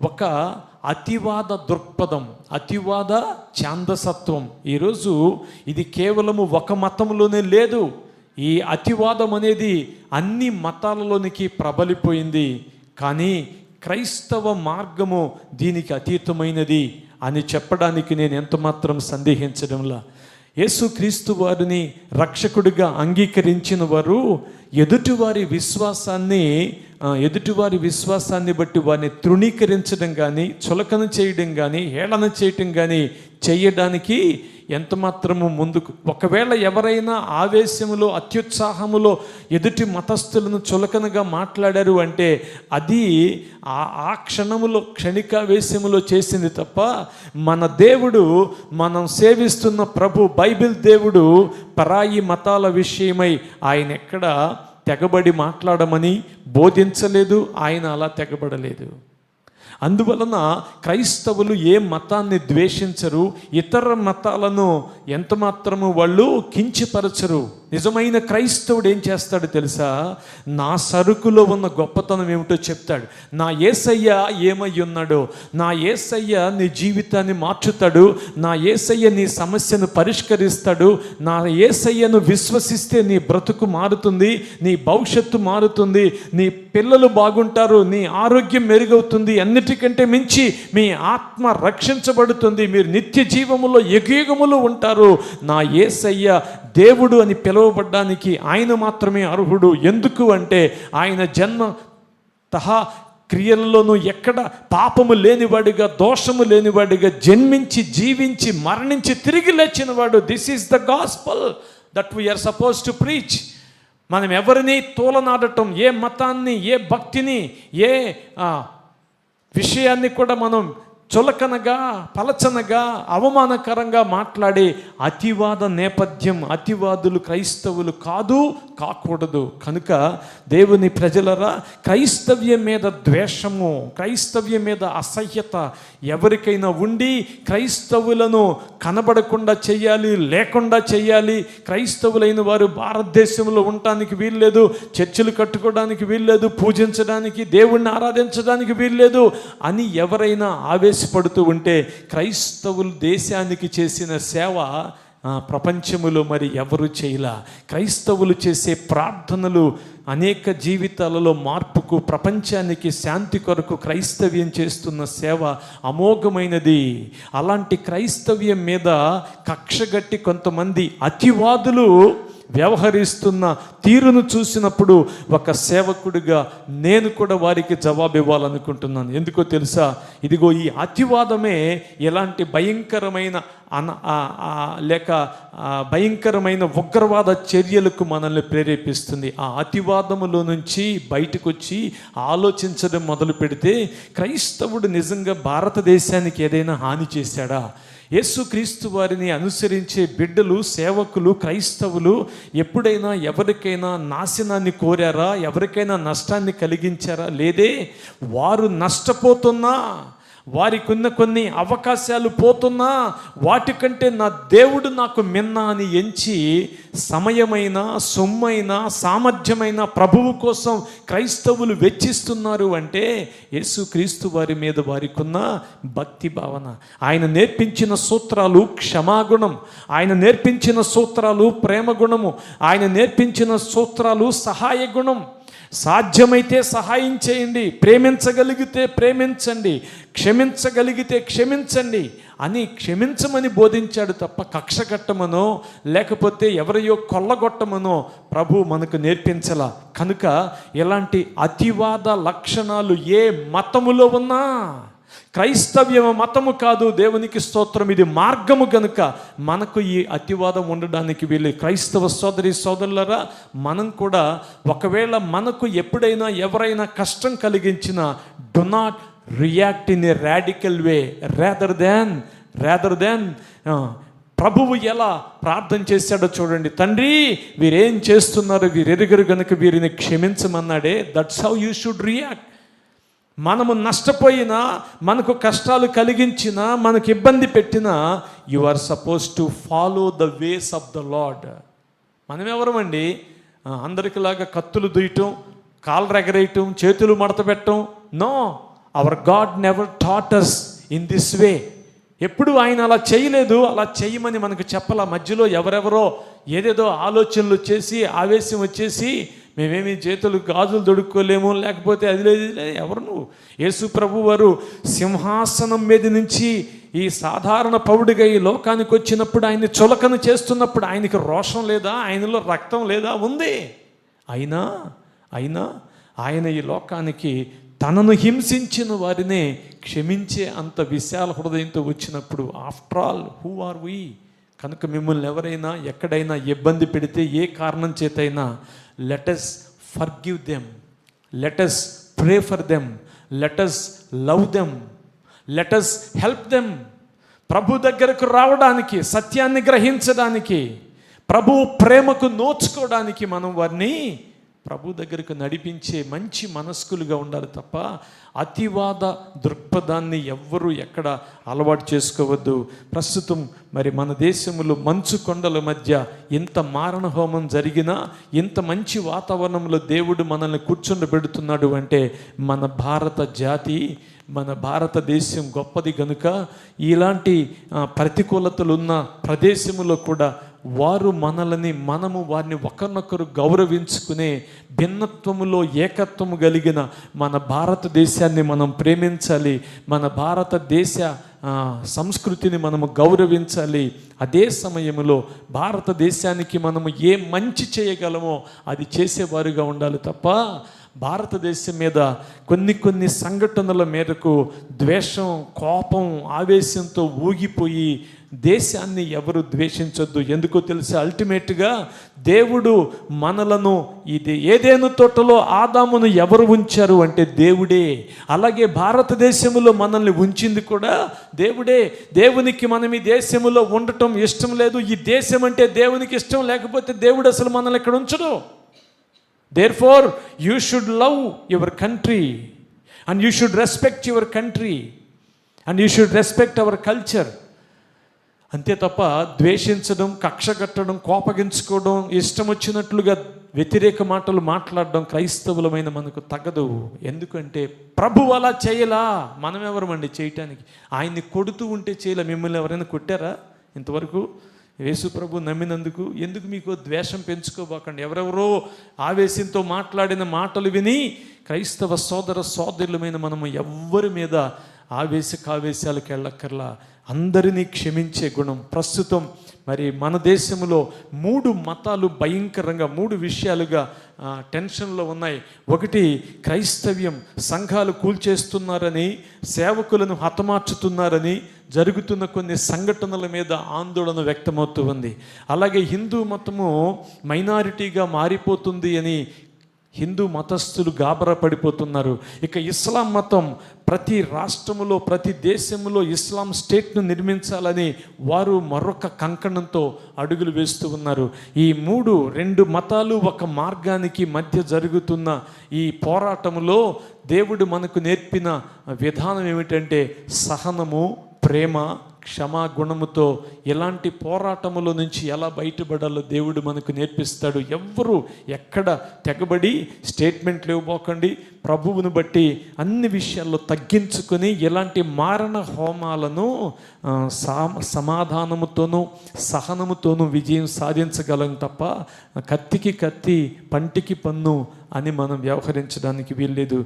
ఒక అతివాద దృక్పథం అతివాద ఛాందసత్వం. ఈరోజు ఇది కేవలము ఒక మతంలోనే లేదు. ఈ అతివాదం అనేది అన్ని మతాలలోనికి ప్రబలిపోయింది. కానీ క్రైస్తవ మార్గము దీనికి అతీతమైనది అని చెప్పడానికి నేను ఎంత మాత్రం సందేహించడంలా. యేసుక్రీస్తు వారిని రక్షకుడిగా అంగీకరించిన వారు ఎదుటివారి విశ్వాసాన్ని ఎదుటివారి విశ్వాసాన్ని బట్టి వారిని తృణీకరించడం కానీ చులకన చేయడం కానీ హేళన చేయటం కానీ చేయడానికి ఎంత మాత్రము ముందుకు? ఒకవేళ ఎవరైనా ఆవేశములో అత్యుత్సాహములో ఎదుటి మతస్థులను చులకనగా మాట్లాడారు అంటే అది ఆ ఆ క్షణములో క్షణికావేశములో చేసింది తప్ప మన దేవుడు మనం సేవిస్తున్న ప్రభు బైబిల్ దేవుడు పరాయి మతాల విషయమై ఆయన ఎక్కడ తెగబడి మాట్లాడమని బోధించలేదు ఆయన అలా తెగబడలేదు. అందువలన క్రైస్తవులు ఏ మతాన్ని ద్వేషించరు ఇతర మతాలను ఎంత మాత్రము వాళ్ళు కించపరచరు. నిజమైన క్రైస్తవుడు ఏం చేస్తాడు తెలుసా? నా సరుకులో ఉన్న గొప్పతనం ఏమిటో చెప్తాడు. నా ఏసయ్య ఏమై ఉన్నాడో నా ఏసయ్య నీ జీవితాన్ని మార్చుతాడు నా ఏసయ్య నీ సమస్యను పరిష్కరిస్తాడు నా ఏసయ్యను విశ్వసిస్తే నీ బ్రతుకు మారుతుంది నీ భవిష్యత్తు మారుతుంది నీ పిల్లలు బాగుంటారు నీ ఆరోగ్యం మెరుగవుతుంది అన్నిటికంటే మించి మీ ఆత్మ రక్షించబడుతుంది మీరు నిత్య జీవములో యుగయుగములు ఉంటారు. నా ఏసయ్య దేవుడు అని పిలువబడ్డానికి ఆయన మాత్రమే అర్హుడు. ఎందుకు అంటే ఆయన జన్మ తహా క్రియలలోనూ ఎక్కడ పాపము లేనివాడిగా దోషము లేనివాడిగా జన్మించి జీవించి మరణించి తిరిగి లేచినవాడు. This is the gospel that we are supposed to preach మనం ఎవరిని తోలనాడటం ఏ మతాన్ని ఏ భక్తిని ఏ విషయాన్ని కూడా మనం చులకనగా పలచనగా అవమానకరంగా మాట్లాడే అతివాద నేపథ్యం అతివాదులు క్రైస్తవులు కాదు కాకూడదు. కనుక దేవుని ప్రజలరా క్రైస్తవ్యం మీద ద్వేషము క్రైస్తవ్యం మీద అసహ్యత ఎవరికైనా ఉండి క్రైస్తవులను కనబడకుండా చేయాలి లేకుండా చేయాలి. క్రైస్తవులైన వారు భారతదేశంలో ఉండటానికి వీల్లేదు చర్చిలు కట్టుకోవడానికి వీల్లేదు పూజించడానికి దేవుణ్ణి ఆరాధించడానికి వీల్లేదు అని ఎవరైనా ఆవేశపడుతూ ఉంటే క్రైస్తవులు దేశానికి చేసిన సేవ ప్రపంచములో మరి ఎవరు చేయలా? క్రైస్తవులు చేసే ప్రార్థనలు అనేక జీవితాలలో మార్పుకు ప్రపంచానికి శాంతి కొరకు క్రైస్తవ్యం చేస్తున్న సేవ అమోఘమైనది. అలాంటి క్రైస్తవ్యం మీద కక్షగట్టి కొంతమంది అతివాదులు వ్యవహరిస్తున్న తీరును చూసినప్పుడు ఒక సేవకుడిగా నేను కూడా వారికి జవాబు ఇవ్వాలనుకుంటున్నాను ఎందుకో తెలుసా? ఇదిగో ఈ అతివాదమే ఎలాంటి భయంకరమైన అన లేక భయంకరమైన ఉగ్రవాద చర్యలకు మనల్ని ప్రేరేపిస్తుంది. ఆ అతివాదములో నుంచి బయటకు వచ్చి ఆలోచించడం మొదలు పెడితే క్రైస్తవుడు నిజంగా భారతదేశానికి ఏదైనా హాని చేశాడా? యేసుక్రీస్తు వారిని అనుసరించే బిడ్డలు సేవకులు క్రైస్తవులు ఎప్పుడైనా ఎవరికైనా నాశనాన్ని కోరారా? ఎవరికైనా నష్టాన్ని కలిగించారా? లేదే వారు నష్టపోతున్నా వారికి ఉన్న కొన్ని అవకాశాలు పోతున్నా వాటికంటే నా దేవుడు నాకు మిన్న అని ఎంచి సమయమైన సొమ్మైన సామర్థ్యమైన ప్రభువు కోసం క్రైస్తవులు వెచ్చిస్తున్నారు అంటే యేసుక్రీస్తు వారి మీద వారికి ఉన్న భక్తి భావన. ఆయన నేర్పించిన సూత్రాలు క్షమాగుణం. ఆయన నేర్పించిన సూత్రాలు ప్రేమ గుణము ఆయన నేర్పించిన సూత్రాలు సహాయ గుణం సాధ్యమైతే సహాయం చేయండి ప్రేమించగలిగితే ప్రేమించండి క్షమించగలిగితే క్షమించండి అని క్షమించమని బోధించాడు తప్ప కక్ష కట్టమనో లేకపోతే ఎవరియో కొల్లగొట్టమనో ప్రభు మనకు నేర్పించలా. కనుక ఇలాంటి అతివాద లక్షణాలు ఏ మతములో ఉన్నా క్రైస్తవ్యం మతము కాదు దేవునికి స్తోత్రం. ఇది మార్గము కనుక మనకు ఈ అతివాదం ఉండడానికి వీళ్ళు క్రైస్తవ సోదరి సోదరులరా మనం కూడా ఒకవేళ మనకు ఎప్పుడైనా ఎవరైనా కష్టం కలిగించిన do not react in a radical way rather than rather than ప్రభువు ఎలా ప్రార్థన చేశాడో చూడండి. తండ్రి వీరేం చేస్తున్నారు? వీరెరుగరు గనుక వీరిని క్షమించమన్నాడే. That's how you should react మనము నష్టపోయినా మనకు కష్టాలు కలిగించినా మనకు ఇబ్బంది పెట్టినా you are supposed to follow the ways of the Lord మనం ఎవరమండి అందరికిలాగా కత్తులు దుయ్యటం కాళ్ళు ఎగరేయటం చేతులు మడత పెట్టడం no our God never taught us in this way ఎప్పుడు ఆయన అలా చేయలేదు అలా చేయమని మనకు చెప్పాల? మధ్యలో ఎవరెవరో ఏదేదో ఆలోచనలు వచ్చేసి ఆవేశం వచ్చేసి మేమేమి చేతులు గాజులు దొడుక్కోలేము లేకపోతే అది లేదు ఇది లేదు. ఎవరు నువ్వు? యేసు ప్రభు వారు సింహాసనం మీద నుంచి ఈ సాధారణ పౌడిగా ఈ లోకానికి వచ్చినప్పుడు ఆయన్ని చులకన చేస్తున్నప్పుడు ఆయనకి రోషం లేదా? ఆయనలో రక్తం లేదా? ఉంది. అయినా అయినా ఆయన ఈ లోకానికి తనను హింసించిన వారినే క్షమించే అంత విశాల హృదయంతో వచ్చినప్పుడు after all who are we కనుక మిమ్మల్ని ఎవరైనా ఎక్కడైనా ఇబ్బంది పెడితే ఏ కారణం చేతైనా let's forgive them let's pray for them let's love them let's help them ప్రభు దగ్గరకు రావడానికి సత్యాన్ని గ్రహించడానికి ప్రభు ప్రేమకు నోచుకోవడానికి మనం వారిని ప్రభు దగ్గరకు నడిపించే మంచి మనస్కులుగా ఉండాలి తప్ప అతివాద దృక్పథాన్ని ఎవ్వరూ ఎక్కడ అలవాటు చేసుకోవద్దు. ప్రస్తుతం మరి మన దేశంలో మంచు కొండల మధ్య ఇంత మారణ హోమం జరిగినా ఇంత మంచి వాతావరణంలో దేవుడు మనల్ని కూర్చుండబెడుతున్నాడు అంటే మన భారత జాతి మన భారతదేశం గొప్పది గనుక ఇలాంటి ప్రతికూలతలు ఉన్న ప్రదేశములో కూడా వారు మనల్ని మనము వారిని ఒకరినొకరు గౌరవించుకునే భిన్నత్వములో ఏకత్వము కలిగిన మన భారతదేశాన్ని మనం ప్రేమించాలి మన భారతదేశ సంస్కృతిని మనము గౌరవించాలి. అదే సమయంలో భారతదేశానికి మనము ఏ మంచి చేయగలమో అది చేసేవారుగా ఉండాలి తప్ప భారతదేశం మీద కొన్ని కొన్ని సంఘటనల మేరకు ద్వేషం కోపం ఆవేశంతో ఊగిపోయి దేశాన్ని ఎవరు ద్వేషించొద్దు. ఎందుకో తెలిసి? అల్టిమేట్గా దేవుడు మనలను ఇది ఏదేను తోటలో ఆదామును ఎవరు ఉంచారు అంటే దేవుడే. అలాగే భారతదేశంలో మనల్ని ఉంచింది కూడా దేవుడే. దేవునికి మనం ఈ దేశంలో ఉండటం ఇష్టం లేదు. ఈ దేశం అంటే దేవునికి ఇష్టం లేకపోతే దేవుడు అసలు మనల్ని ఇక్కడ ఉంచడు? Therefore you should love your country and you should respect your country and you should respect our culture అంతే తప్ప ద్వేషించడం కక్ష కట్టడం కోపగించుకోవడం ఇష్టం వచ్చినట్లుగా వ్యతిరేక మాటలు మాట్లాడడం క్రైస్తవులమైన మనకు తగదు. ఎందుకంటే ప్రభు అలా చేయలా. మనం ఎవరమండి చేయటానికి? ఆయన్ని కొడుతూ ఉంటే చేయలే. మిమ్మల్ని ఎవరైనా కొట్టారా? ఇంతవరకు యేసు ప్రభు నమ్మినందుకు ఎందుకు మీకు ద్వేషం పెంచుకోబోకండి? ఎవరెవరో ఆవేశంతో మాట్లాడిన మాటలు విని క్రైస్తవ సోదర సోదరులమైన మనము ఎవ్వరి మీద ఆవేశ కావేశాలకు వెళ్ళక్కర్లా. అందరినీ క్షమించే గుణం. ప్రస్తుతం మరి మన దేశంలో మూడు మతాలు భయంకరంగా మూడు విషయాలుగా టెన్షన్లో ఉన్నాయి. ఒకటి క్రైస్తవ్యం. సంఘాలు కూల్చేస్తున్నారని సేవకులను హతమార్చుతున్నారని జరుగుతున్న కొన్ని సంఘటనల మీద ఆందోళన వ్యక్తమవుతూ ఉంది. అలాగే హిందూ మతము మైనారిటీగా మారిపోతుంది అని హిందూ మతస్థులు గాబరా పడిపోతున్నారు. ఇక ఇస్లాం మతం ప్రతి రాష్ట్రములో ప్రతి దేశంలో ఇస్లాం స్టేట్ను నిర్మించాలని వారు మరొక కంకణంతో అడుగులు వేస్తూ ఉన్నారు. ఈ మూడు రెండు మతాలు ఒక మార్గానికి మధ్య జరుగుతున్న ఈ పోరాటంలో దేవుడు మనకు నేర్పిన విధానం ఏమిటంటే సహనము ప్రేమ క్షమా గుణముతో ఎలాంటి పోరాటముల నుంచి ఎలా బయటపడాలో దేవుడు మనకు నేర్పిస్తాడు. ఎవ్వరు ఎక్కడ తెగబడి స్టేట్మెంట్లు ఇవ్వబోకండి ప్రభువును బట్టి అన్ని విషయాల్లో తగ్గించుకొని ఎలాంటి మారణ హోమాలను సా సమాధానముతోనూ సహనముతోనూ విజయం సాధించగలం తప్ప కత్తికి కత్తి పంటికి పన్ను అని మనం వ్యవహరించడానికి వీల్లేదు.